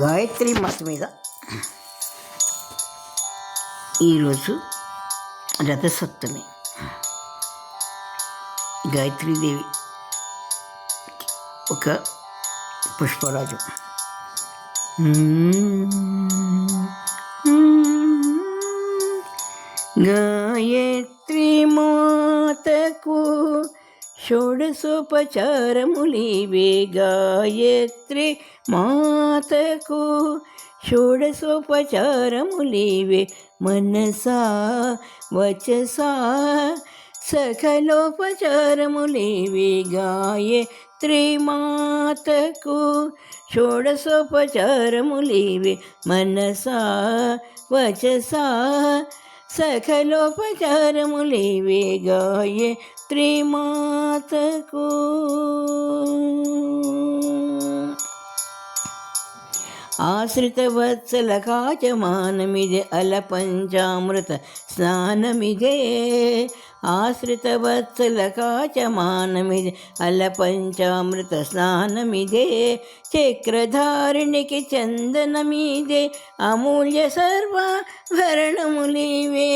గాయత్రి మాత మీద ఈరోజు రథసప్తమి. గాయత్రీదేవి ఒక పుష్పరాజు. గాయత్రి మాతకు షోడసోపచారములివే గాయత్రి మాతకు షోడసోపచారములివే మనసా వచసా సకలోపచారములివే గాయత్రి మాతకు షోడసోపచారములివే మనసా వచసా సకలోపచారములివే గాయే త్రిమాతకు. ఆశ్రిత వత్సల కాచమానమిదే అల పంచామృత స్నానమిదే ఆశ్రిత వత్సల కాచమానమిదే స్నానమిదే చక్రధారిణికి చందనమిదే అమూల్య సర్వాభరణములివే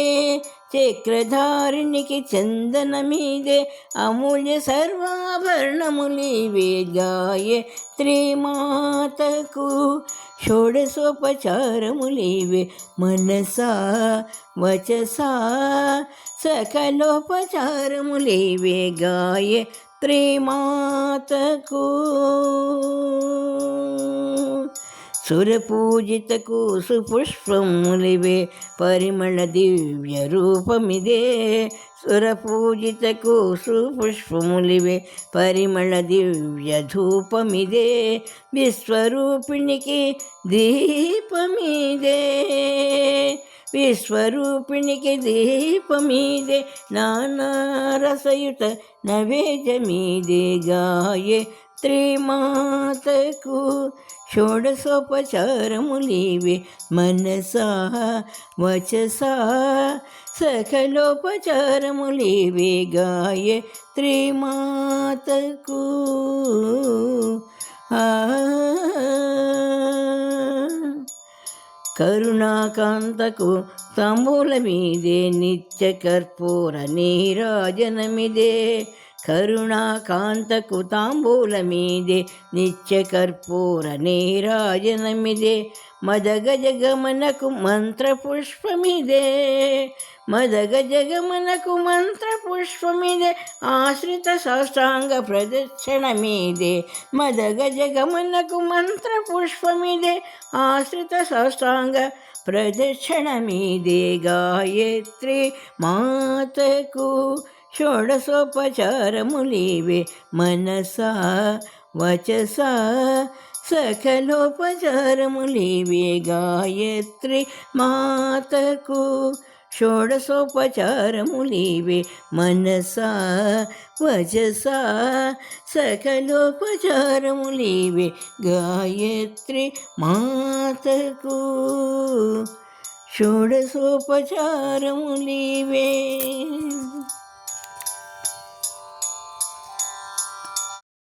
చక్రధారిణికి చందనమిదే అమూల్య సర్వాభరణములివే గాయే త్రిమాతకు షోడసోపచారములివే మనసా వచసా సకలోపచారములేవే గాయ త్రిమాతకు సురపూజితకు సుపుష్పములివే పరిమళ దివ్య రూపమిదే. సురపూజితకు సుపుష్పములివే పరిమళ దివ్య ధూపమిదే. విశ్వరూపిణికి దీపమిదే. విశ్వరూపిణికి దీపమీదే నానారసయుత నవేజమీదే గాయే త్రిమాతకు షోడసోపచారములివే మనసా వచసా సకలోపచారములివే గాయ త్రిమాతకు కరుణాకాంతకు తంబూల మీదే నిత్య కర్పూర నీరాజనమిదే కరుణాకాంతకు తాంబూల నిత్య కర్పూర నీరాజనమిదే మదగజగమనకు మంత్రపుష్పమిదే మదగజగమనకు మంత్రపుష్పమిదే ఆశ్రిత సాష్టాంగ ప్రదక్షిణమిదే మదగజగమనకు మంత్రపుష్పమిదే ఆశ్రిత సాష్టాంగ ప్రదక్షిణమిదే గాయత్రి మాతకు షోడసోపచారములివే మనసా వచసా సకలోపచారములివే గాయత్రి మాతకు షోడసోపచారములివే మనసా వచసా సకలోపచారములివే గాయత్రి మాతకు షోడసోపచారములివే